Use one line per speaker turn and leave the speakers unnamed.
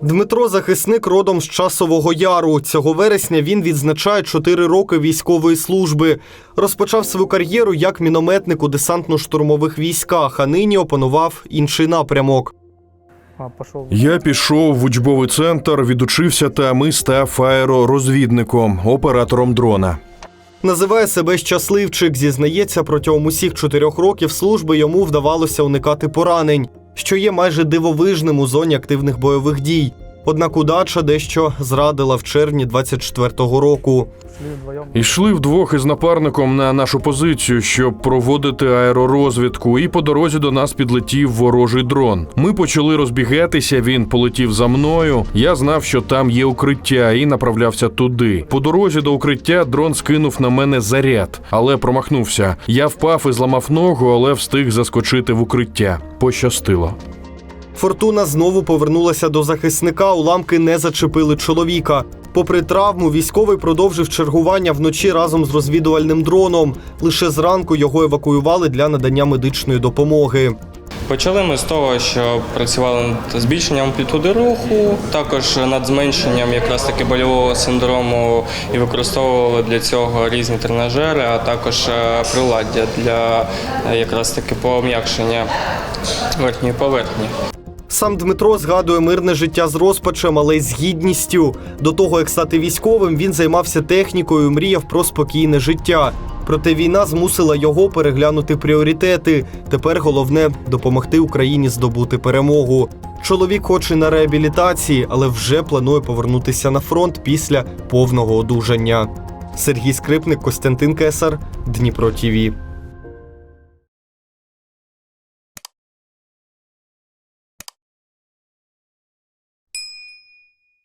Дмитро захисник родом з часового яру. Цього вересня він відзначає 4 роки військової служби. Розпочав свою кар'єру як мінометник у десантно-штурмових військах, а нині опанував інший напрямок.
Я пішов в учбовий центр, відучився там і став аеророзвідником, оператором дрона.
Називає себе щасливчик. Зізнається, протягом усіх чотирьох років служби йому вдавалося уникати поранень, що є майже дивовижним у зоні активних бойових дій. Однак удача дещо зрадила в червні 24-го року.
Шли.
Ішли вдвох із напарником на нашу позицію, щоб проводити аеророзвідку, і по дорозі до нас підлетів ворожий дрон. Ми почали розбігатися. Він полетів за мною. Я знав, що там є укриття, і направлявся туди. По дорозі до укриття дрон скинув на мене заряд, але промахнувся. Я впав і зламав ногу, але встиг заскочити в укриття. Пощастило.
Фортуна знову повернулася до захисника. Уламки не зачепили чоловіка. Попри травму, військовий продовжив чергування вночі разом з розвідувальним дроном. Лише зранку його евакуювали для надання медичної допомоги.
Почали ми з того, що працювали над збільшенням амплітуди руху, також над зменшенням якраз таки больового синдрому і використовували для цього різні тренажери, а також е, приладдя для е, якраз таки пом'якшення верхньої поверхні.
Сам Дмитро згадує мирне життя з розпачем, але й з гідністю. До того, як стати військовим, він займався технікою, мріяв про спокійне життя. Проте війна змусила його переглянути пріоритети. Тепер головне допомогти Україні здобути перемогу. Чоловік, хоч і на реабілітації, але вже планує повернутися на фронт після повного одужання. Сергій Скрипник, Костянтин Кесар, Дніпро ТІВІ.